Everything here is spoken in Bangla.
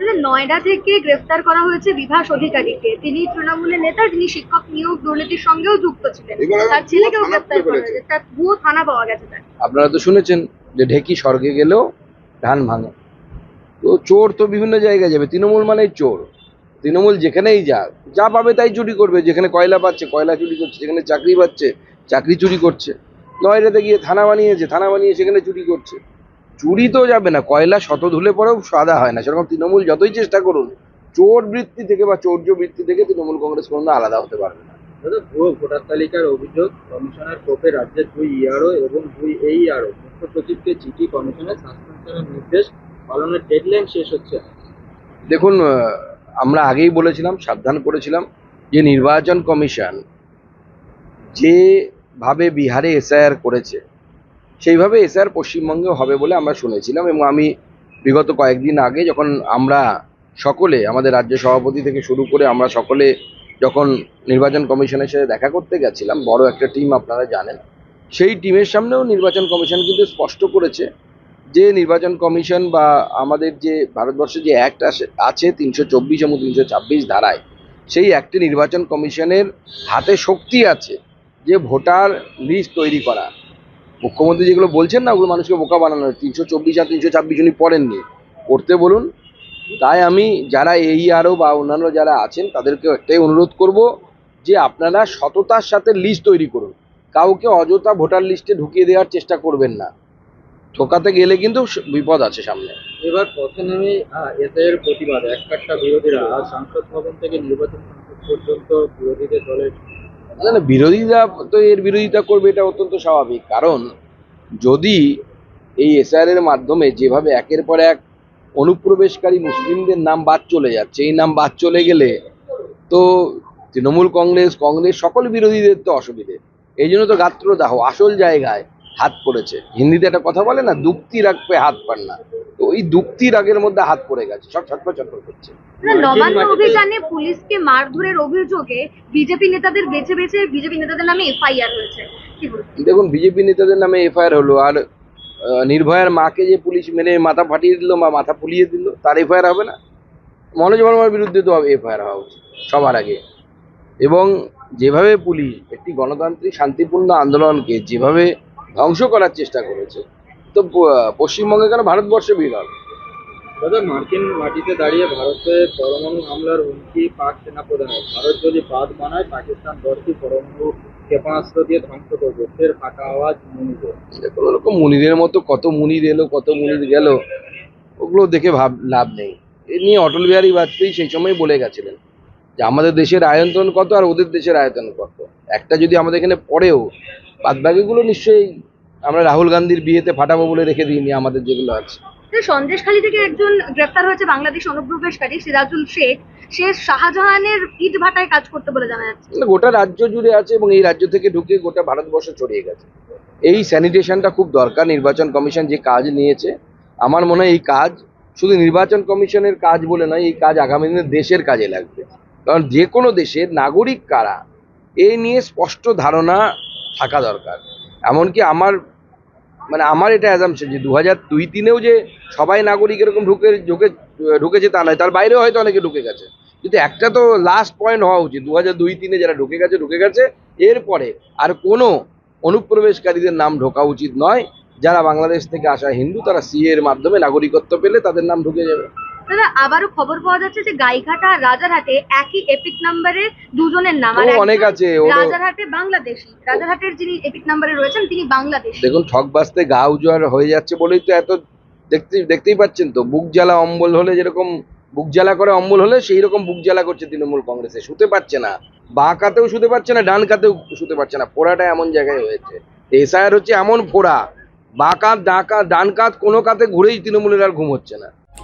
নয়ডা থেকে গ্রেফতার করা হয়েছে বিভাস অধিকারীকে। তিনি তৃণমূলের নেতা যিনি শিক্ষক নিয়োগ দুর্নীতির সঙ্গেও যুক্ত ছিলেন। তার ছেলেকেও গ্রেফতার করা হয়েছে। তার ভুয়ো থানা পাওয়া গেছে তার। আপনারা তো শুনেছেন যে ঢেকি স্বর্গে গেলেও ধান ভাঙে। তো চোর তো বিভিন্ন জায়গায় যাবে। তৃণমূল মানেই চোর। তৃণমূল যেখানেই যাক যা পাবে তাই চুরি করবে। যেখানে কয়লা পাচ্ছে কয়লা চুরি করছে যেখানে চাকরি পাচ্ছে চাকরি চুরি করছে। নয়ডাতে গিয়ে থানা বানিয়েছে থানা বানিয়ে সেখানে চুরি করছে। চুরি তো যাবে না কয়লা শত ধুলে পরেও সাদা হয় না সেরকম তৃণমূল যতই চেষ্টা করুন চোর বৃত্তি থেকে বা চৌর্য বৃত্তি থেকে তৃণমূল কংগ্রেস কোনো আলাদা হতে পারবে না। ভুয়ো ভোটার তালিকার অভিযোগ কমিশনার কোপে রাজ্যের দুই ইআরও এবং দুই এই ইআরও মুখ্য সচিবকে চিঠি কমিশনের সাসপেনশনের নির্দেশ পালনের ডেডলাইন শেষ হচ্ছে দেখুন আমরা আগেই বলেছিলাম সাবধান করেছিলাম যে নির্বাচন কমিশন যেভাবে বিহারে এসআইআর করেছে সেইভাবে এসআইআর পশ্চিমবঙ্গে হবে বলে আমরা শুনেছিলাম এবং আমি বিগত কয়েকদিন আগে যখন আমরা সকলে, আমাদের রাজ্য সভাপতি থেকে শুরু করে আমরা সকলে যখন নির্বাচন কমিশনের সাথে দেখা করতে গেছিলাম, বড় একটা টিম আপনারা জানেন, সেই টিমের সামনেও নির্বাচন কমিশন কিন্তু স্পষ্ট করেছে যে নির্বাচন কমিশন বা আমাদের যে ভারতবর্ষে যে অ্যাক্ট আছে আছে তিনশো চব্বিশ এবং তিনশো ছাব্বিশ ধারায়, সেই অ্যাক্টে নির্বাচন কমিশনের হাতে শক্তি আছে যে ভোটার লিস্ট তৈরি করা। মুখ্যমন্ত্রী যেগুলো বলছেন না, ওগুলো মানুষকে বোকা বানানো তিনশো চব্বিশ আর তিনশো ছাব্বিশ উনি পড়েননি। করতে বলুন। তাই আমি যারা এই আরও বা অন্যান্য যারা আছেন তাদেরকে একটাই অনুরোধ করব যে আপনারা সততার সাথে লিস্ট তৈরি করুন। কাউকে অযথা ভোটার লিস্টে ঢুকিয়ে দেওয়ার চেষ্টা করবেন না। ঠোকাতে গেলে কিন্তু বিপদ আছে সামনে। এবার পথে নেমে এসআইয়ের প্রতিবাদ এক কাট্টা বিরোধীরা সংসদ ভবন থেকে নির্বাচন পর্যন্ত বিরোধীদের দলের না না, বিরোধীরা তো এর বিরোধিতা করবে, এটা অত্যন্ত স্বাভাবিক। কারণ যদি এই এসআইআরের মাধ্যমে যেভাবে একের পর এক অনুপ্রবেশকারী মুসলিমদের নাম বাদ চলে যাচ্ছে, এই নাম বাদ চলে গেলে তো তৃণমূল কংগ্রেস কংগ্রেস সকল বিরোধীদের তো অসুবিধে। এই জন্য তো গাত্রদাহ, আসল জায়গায় হাত পড়েছে। হিন্দিতে একটা কথা বলে না দুক্তি রাখবে হাত পান না। তো ওই দুক্তি রাগের মধ্যে হাত পড়ে গেছে সব ছটফট ছটফট করছে। নবান্ন অভিযানে পুলিশকে মারধরের অভিযোগে বিজেপি নেতাদের বেছে বেছে বিজেপি নেতাদের নামে এফআইআর হয়েছে। কি দেখুন বিজেপি নেতাদের নামে এফআইআর হলো আর আহ, নির্ভয়ার মাকে যে পুলিশ মেরে মাথা ফাটিয়ে দিল বা মাথা ফুলিয়ে দিল তার এফআইআর হবে না? মনোজ বর্মার বিরুদ্ধে তো এফআইআর হওয়া উচিত সবার আগে। এবং যেভাবে পুলিশ একটি গণতান্ত্রিক শান্তিপূর্ণ আন্দোলনকে যেভাবে ধ্বংস করার চেষ্টা করেছে। তো পশ্চিমবঙ্গে কেন ভারতবর্ষে বিরল দাদা মার্কিন মাটিতে দাঁড়িয়ে ভারতে পরমাণু হামলার হুমকি পাক সেনাপ্রধানের। ভারত যদি বাদ বানায় পাকিস্তান দশটি পরমাণু ক্ষেপণাস্ত্র দিয়ে ধ্বংস করবে। ফের ফাঁকা আওয়াজ মনিদের। কোনো রকম মুনিদের মতো কত মুনির এলো কত মুনির গেল ওগুলো দেখে ভাব লাভ নেই। এ নিয়ে অটল বিহারী বাজপেয়ী সেই সময় বলে গেছিলেন যে আমাদের দেশের আয়তন কত আর ওদের দেশের আয়তন কত? একটা যদি আমাদের এখানে পড়েও বাদ বাকিগুলো নিশ্চয়ই আমরা রাহুল গান্ধীর বিয়েতে ফাটাবো বলে রেখে দিইনি আমাদের যেগুলো আছে। সন্দেশখালী থেকে একজন গ্রেফতার হয়েছে বাংলাদেশ অনুপ্রবেশকারী সিরাজুল শেখ। সে শাহজাহানের ইট ভাটায় কাজ করতে বলে জানা যাচ্ছে। গোটা রাজ্য জুড়ে আছে এবং এই রাজ্য থেকে ঢুকে গোটা ভারতবর্ষ ছড়িয়ে গেছে। এই স্যানিটেশনটা খুব দরকার নির্বাচন কমিশন যে কাজ নিয়েছে। আমার মনে হয় এই কাজ শুধু নির্বাচন কমিশনের কাজ বলে নয় এই কাজ আগামী দিনে দেশের কাজে লাগবে। কারণ যে কোনো দেশের নাগরিক কারা এই নিয়ে স্পষ্ট ধারণা থাকা দরকার। এমনকি আমার মানে আমার এটা অ্যাজামশন যে দু হাজার দুই তিনেও যে সবাই নাগরিক এরকম ঢুকে ঢুকে, ঢুকেছে তা নয়, তার বাইরেও হয়তো অনেকে ঢুকে গেছে। কিন্তু একটা তো লাস্ট পয়েন্ট হওয়া উচিত দু হাজার দুই তিনে যারা ঢুকে গেছে ঢুকে গেছে, এরপরে আর কোনো অনুপ্রবেশকারীদের নাম ঢোকা উচিত নয়। যারা বাংলাদেশ থেকে আসা হিন্দু, তারা সিএ এর মাধ্যমে নাগরিকত্ব পেলে তাদের নাম ঢুকে যাবে। দাদা আবারও খবর পাওয়া যাচ্ছে যে গাইঘাটা রাজারহাটে একই এপিক নাম্বারের দুজনের নাম। আর অনেক আছে, রাজারহাটে বাংলাদেশি। রাজারহাটের যিনি এপিক নাম্বারে রয়েছেন তিনি বাংলাদেশি। দেখুন ঠক বাস্তে গা উজোয়ার হয়ে যাচ্ছে বলেই তো এত দেখতে দেখতেই পাচ্ছেন তো বুক জ্বালা অম্বল হলে যেরকম বুক জ্বালা করে অম্বল হলে সেই রকম বুক জ্বালা করছে তৃণমূল কংগ্রেসে। শুতে পারছে না। বাঁ কাতেও শুতে পারছে না ডান কাতেও শুতে পারছে না। ফোড়াটা এমন জায়গায় হয়েছে। এসআইআর হচ্ছে এমন ফোড়া বাঁ কাত ডাঁ কাত ডান কাত কোনো কাতে ঘুরেই তৃণমূলের আর ঘুম হচ্ছে না।